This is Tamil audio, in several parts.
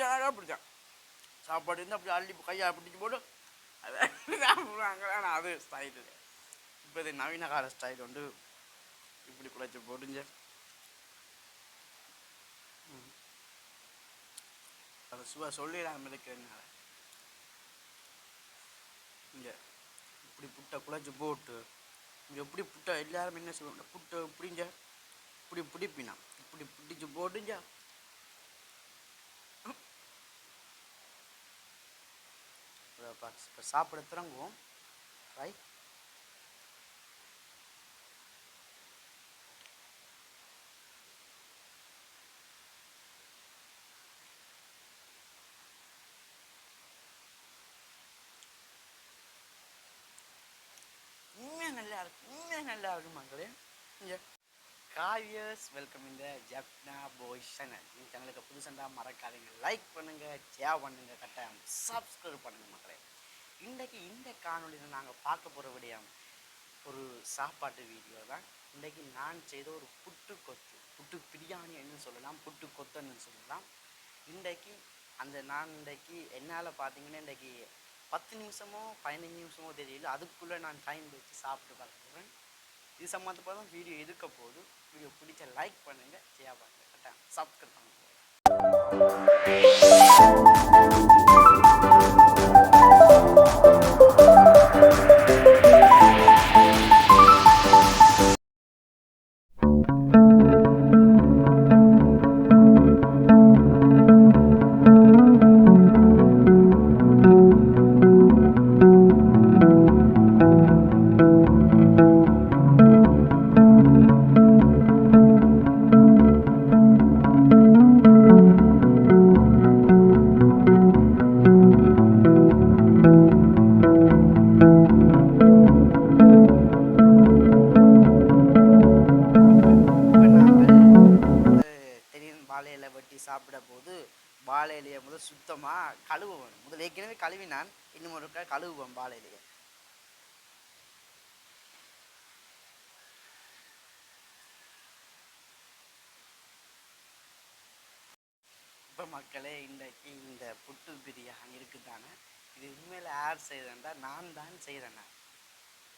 பிடிச்சா அழகாக பிடிச்சான் சாப்பாடு இருந்தால் அப்படி அள்ளி கையை பிடிச்சி போட்டு அதை ஆனால் அது ஸ்டைல் இப்போ இது நவீன கால ஸ்டைல் வந்து இப்படி குழைச்சி போட்டுங்க. அதை சுவ சொல்லிடாம இருக்கிறதுனால. இங்கே இப்படி புட்டை குழைச்சி போட்டு இங்கே எப்படி புட்டை எல்லாரும் என்ன சொல்லுவாங்க புட்டை இப்படிங்க இப்படி பிடிப்பினா இப்படி பிடிச்சி போட்டுங்க. இப்போ சாப்பிட திறங்குவோம். ரைட் உண்மையாக நல்லா இருக்கும் உண்மையாக நல்லா இருக்கும் மக்களே. இங்கே காவியர்ஸ் வெல்கம் இந்த ஜப்னா பாய் சேனல் இந்த சேனலுக்கு புதுசாக மறக்காதீங்க. லைக் பண்ணுங்க ஷேர் பண்ணுங்க கட்டாயம் சப்ஸ்கிரைப் பண்ணுங்க மக்களே. இன்றைக்கு இந்த காணொலியில் நாங்கள் பார்க்க போகிற விடயம் ஒரு சாப்பாட்டு வீடியோ தான். இன்றைக்கு நான் செய்த ஒரு புட்டு கொத்து புட்டு பிரியாணி என்ன சொல்லலாம் புட்டு கொத்துன்னு சொல்லலாம். இன்றைக்கு அந்த நான் இன்றைக்கு என்னால் பார்த்தீங்கன்னா இன்றைக்கு பத்து நிமிஷமோ பதினஞ்சு நிமிஷமோ தெரியல. அதுக்குள்ளே நான் டைம் வச்சு சாப்பிட்டு பார்க்குறேன் இது சம்மந்தப்பட்ட வீடியோ இருக்க போது வீடியோ பிடிச்ச லைக் பண்ணுங்கள் ஷேர் பண்ணுங்கள் கரெக்டாக சப்ஸ்கிரைப் பண்ணுங்கள் இப்போ வாழை இலை வெட்டி சாப்பிட போது வாழை இலையை முதல் சுத்தமாக கழுவுவேன் முதல் ஏற்கனவே கழுவினான் இன்னும் ஒருக்கா கழுவுவேன் வாழை இலையை. இப்போ மக்களே இன்றைக்கு இந்த புட்டு பிரியாணி இருக்குதானே? இது உண்மையில் யார் செய்கிறேன்டா நான் தான் செய்கிறேன்னா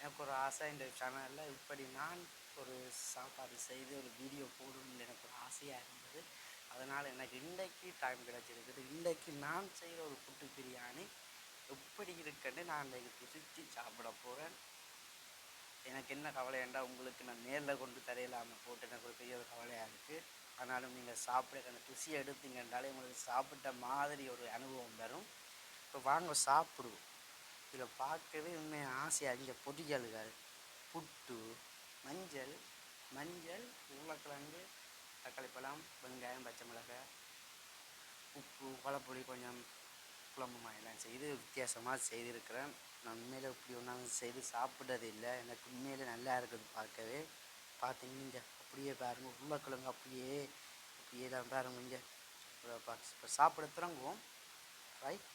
எனக்கு ஒரு ஆசை இந்த சேனலில் இப்படி நான் ஒரு சாப்பாடு செய்து ஒரு வீடியோ போடணும்னு எனக்கு ஒரு ஆசையாக இருந்தது. அதனால் எனக்கு இன்றைக்கு டைம் கிடைச்சிருக்குது. இன்றைக்கு நான் செய்கிற ஒரு புட்டு பிரியாணி எப்படி இருக்குன்னு நான் இன்றைக்கு ருசித்து சாப்பிட போகிறேன் எனக்கு என்ன கவலையாண்டா உங்களுக்கு நான் நேரில் கொண்டு தரையிலாமல் போட்டு எனக்கு ஒரு பெரிய ஒரு கவலையாக இருக்குது ஆனாலும் நீங்கள் சாப்பிட அந்த ருசி எடுத்தீங்கன்றாலே உங்களுக்கு சாப்பிட்ட மாதிரி ஒரு அனுபவம் வரும். இப்போ வாங்க சாப்பிடுவோம். இதில் பார்க்கவே உண்மையாக ஆசையாக இங்கே பொரியல்கள் புட்டு மஞ்சள் மஞ்சள் உருளைக்கிழங்கு தக்காளி பழம் வெங்காயம் பச்சை மிளகாய் உப்பு குழப்பொடி கொஞ்சம் குழம்புமா எல்லாம் செய்து வித்தியாசமாக செய்திருக்கிறேன். நான் உண்மையில் இப்படி ஒன்றாலும் செய்து சாப்பிட்டது இல்லை. எனக்கு உண்மையில் நல்லா இருக்குது பார்க்கவே. பார்த்தீங்கன்னா இங்கே அப்படியே பாருங்க உருளைக்கிழங்கு அப்படியே அப்படியே தான் பாருங்க இங்கே. இப்போ சாப்பிட திறங்குவோம் ரைட்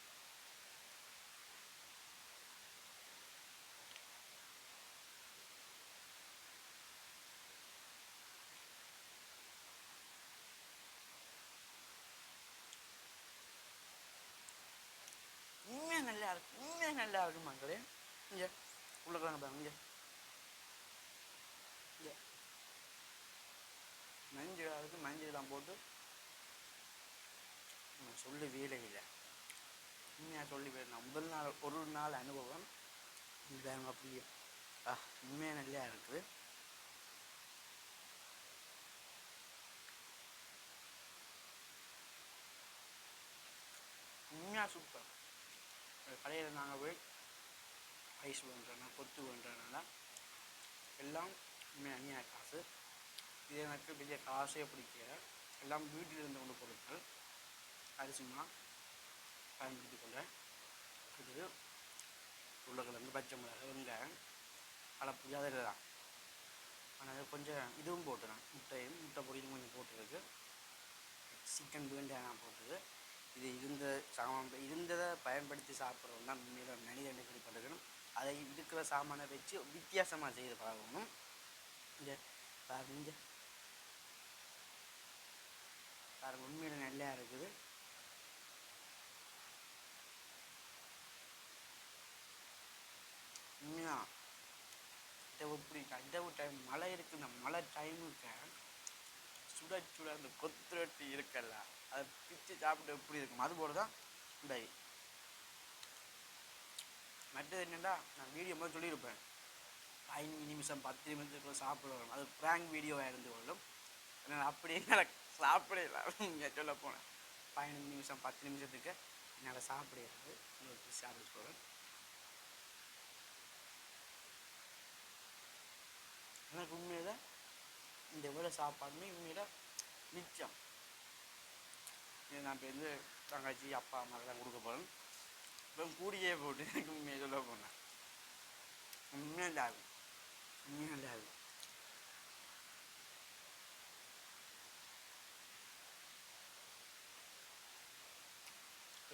உண்மையாக நல்லா நல்லா இருக்கும் மக்களே. இங்கே உருளைக்கிழங்கு பாருங்க இங்கே. இங்கே. மஞ்சள் அதுக்கு மஞ்சள்லாம் போட்டு நான் சொல்லி வேலை இல்லை. உண்மையாக சொல்லி போயிருந்தேன் முதல் நாள் ஒரு நாள் அனுபவம். இந்த அப்படியே. ஆ உண்மையாக நல்லா இருக்குது உண்மையாக சூப்பர் கடையில் நாங்கள் போய் ஐஸ் பண்ணுறேன்னா கொத்து பண்ணுறதுனால எல்லாம் உண்மையாக காசு. இது எனக்கு பெரிய காசே பிடிக்கல. எல்லாம் வீட்டில் இருந்து கொண்டு பொருட்கள். அது சும்மா பயன்படுத்தி கொண்டேன். இது உருளைக்கிழங்கு பச்சை மிளகாய் வெங்காயம் கலப்பு அதில் தான். ஆனால் கொஞ்சம் இதுவும் போட்டுறேன். முட்டையும் முட்டை பொடியும் கொஞ்சம் போட்டுருக்கு. சிக்கன் வேண்டிய நான் போட்டது இது இருந்த சாமான் இருந்ததை பயன்படுத்தி சாப்பிட்றவங்க தான் உண்மையில் மனிதனுக்கு இது பண்ணுறதுன்னு அதை இருக்கிற சாமானை வச்சு வித்தியாசமாக செய்து பழகணும் இந்த பாருங்க பாருங்க உண்மையில் நல்லா இருக்குது. உண்மையா? இதை இப்படி இதை டைம் மழை இருக்கு இந்த மழை டைமுக்கு சுட சுட அந்த கொத்துரட்டி இருக்கல்ல. அதை பிச்சு சாப்பிட்டு எப்படி இருக்கும்? அது போல தான் இந்த மற்றது என்னென்னா நான் வீடியோ மாதிரி சொல்லியிருப்பேன். பதினஞ்சு நிமிஷம் பத்து நிமிஷத்துக்குள்ள சாப்பிடணும். அது ப்ராங்க் வீடியோவாக இருந்து கொள்ளும். நான் அப்படியே என்னால் சாப்பிடல இங்கே சொல்ல போனேன். பதினஞ்சு நிமிஷம் பத்து நிமிஷத்துக்கு என்னால் சாப்பிடாது உங்களுக்கு சாப்பிட போகிறேன் எனக்கு உண்மையில் இந்த எவ்வளோ சாப்பாடுமே உண்மையில் மிச்சம். இது நான் இப்போ வந்து தங்கச்சி அப்பா அம்மாக்கெல்லாம் கொடுக்க போகிறேன் இப்போ கூடியே போட்டு எனக்கு உண்மையை சொல்ல போனேன் உண்மையாக இல்லாது உண்மையாக இல்லாது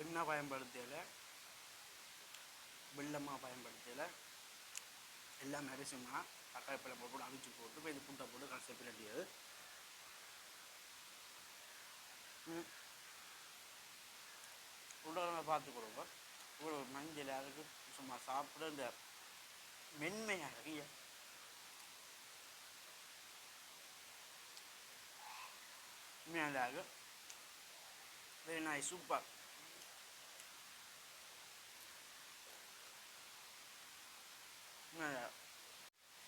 எண்ணெய் பயன்படுத்தலை வெள்ளமாக பயன்படுத்தலை எல்லாம் அரிசிமா தக்காளி பழம் போட்டு அவிச்சு போட்டு இப்போ இது புட்டை போட்டு கடைசி பிரட்டியது உடலை பார்த்து கொடுப்போம். இவ்வளோ மஞ்சள் அதுக்கு சும்மா சாப்பிட இந்த மென்மையாக இருக்கு மேலாக வெரி நைஸ் சூப்பர்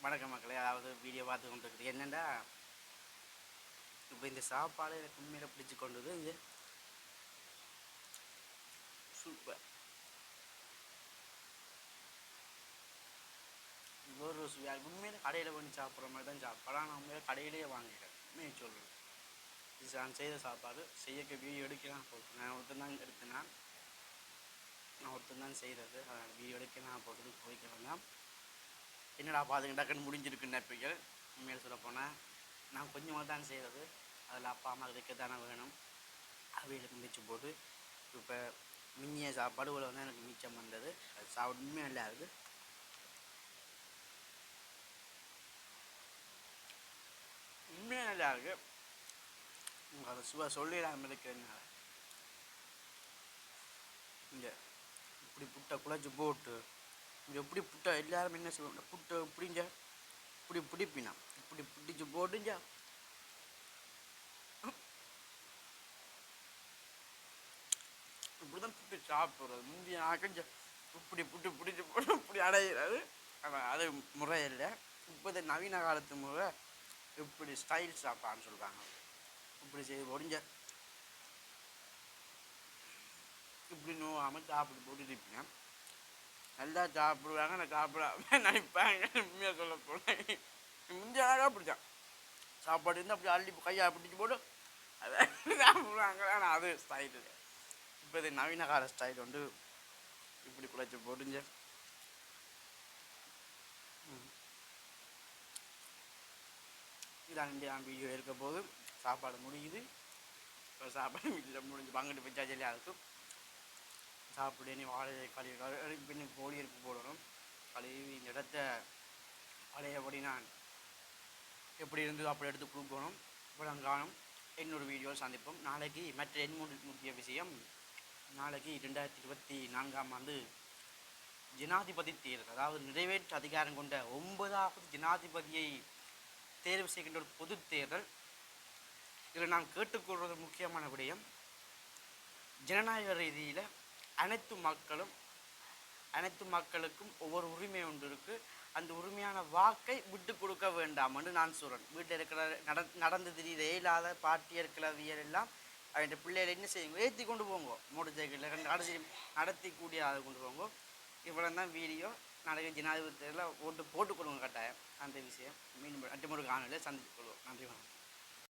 வணக்க மக்களே. அதாவது வீடியோ பார்த்து கொண்டு இருக்குது என்னென்னா இப்போ இந்த சாப்பாடு எனக்கு உண்மையில் பிடிச்சி கொண்டது இங்கே சூப்பர் ஒரு சுவையாக உண்மையில கடையில் பண்ணி சாப்பிட்ற மாதிரி தான் சாப்பாடு. நான் உண்மையில கடையிலேயே வாங்கிட்டேன் உண்மையை சொல்கிறேன் இது நான் செய்த சாப்பாடு. செய்யக்க வீடியோ எடுக்கலாம். போட்டு நான் ஒருத்தர் தான் எடுத்தேன் நான் ஒருத்தன் தான் செய்கிறது அதனால் வீடியோ எடுக்க நான் போட்டு போய்க்கிறேன் வேண்டாம். என்னடா பாதுங்க டக்குன்னு முடிஞ்சிருக்கு நட்புகள் உண்மையில் சொல்லப்போனேன் நான் கொஞ்சமாக தான் செய்கிறது அதில் அப்பா அம்மா வைக்க தானே வேணும். அவைகளுக்கு மிச்சம் போட்டு இப்போ மிஞ்சிய சாப்பாடு இவ்வளோ வந்து எனக்கு மிச்சம் வந்தது அது சாப்பிட நல்லா இருக்குது உண்மையாக நல்லா இருக்கு அதை சுவா சொல்லிடாமல் இருக்கிறதுனால. இங்கே இப்படி புட்டை குழச்சி போட்டு இங்கே எப்படி புட்டை எல்லாருமே என்ன செய்வோம் புட்டை பிடிஞ்ச? இப்படி பிடிப்பினா? இப்படி பிடிச்சி போட்டுஞ்சா இப்படி தான் புட்டு சாப்பிட்றது. நான் கொஞ்சம் இப்படி புட்டு பிடிச்சி போட்டு இப்படி அடையிறாரு ஆனால் அது முறையில்லை. இப்போ நவீன காலத்து முறை இப்படி ஸ்டைல் சாப்பான்னு சொல்கிறாங்க இப்படி செய்து முடிஞ்ச இப்படி நோவாமல் சாப்பிட்டு போட்டு இருப்பேன் நல்லா சாப்பிடுவாங்க நான் சாப்பிடாம நினைப்பாங்க. உண்மையாக சொல்ல போனேன் முந்தைய அழகாக பிடிச்சான் சாப்பாடு இருந்தால் அப்படி அள்ளி கையாக பிடிச்சி போட்டு அதை சாப்பிடுவாங்க. ஆனால் அது ஸ்டைல் இப்போ இது நவீன கால ஸ்டைல் வந்து இப்படி குழைச்சி போட்டுங்க இதான் இந்தியா வீடியோ இருக்க போது சாப்பாடு முடியுது. இப்போ சாப்பாடு வீட்டில் முடிஞ்சு பங்கிட்டு வச்சா ஜெல்லியாக இருக்கும் சாப்பிடு நீ வாழையை கழுவி பின்ன கோழி இருக்கு போடணும். கழுவி இந்த இடத்த பழையபடி நான் எப்படி இருந்ததோ அப்படி எடுத்து கொடுக்கணும். காணும். இன்னொரு வீடியோ சந்திப்போம். நாளைக்கு மற்ற இன்னொரு முக்கிய விஷயம் நாளைக்கு ரெண்டாயிரத்தி இருபத்தி நான்காம் ஆண்டு ஜனாதிபதி தேர்தல் அதாவது நிறைவேற்று அதிகாரம் கொண்ட ஒன்பதாவது ஜனாதிபதியை தேர்வு செய்கின்ற ஒரு பொது தேர்தல். இதில் நாம் கேட்டுக்கொள்வது முக்கியமான விடயம் ஜனநாயக ரீதியில் அனைத்து மக்களும் அனைத்து மக்களுக்கும் ஒவ்வொரு உரிமை ஒன்று இருக்குது அந்த உரிமையான வாக்கை விட்டு கொடுக்க வேண்டாம் என்று நான் சொல்கிறேன் வீட்டில் இருக்கிற நட நடந்தது இயலாத பாட்டியர் கிளவியர் எல்லாம் அவன் பிள்ளைகளை என்ன செய்யுங்க? ஏற்றி கொண்டு போங்க. மோட்டர் சைக்கிளில் நடத்தி நடத்தி கூடிய அதை கொண்டு போங்க. இவ்வளோ தான் வீடியோ. நாளைக்கு ஜனாதிபதியில் ஓட்டு போட்டுக்கொள்ளுங்க கட்டாயம். அந்த விஷயம் மீண்டும் அட்டுமுறை காணொலியில் சந்தித்து கொள்வோம். நன்றி வணக்கம்.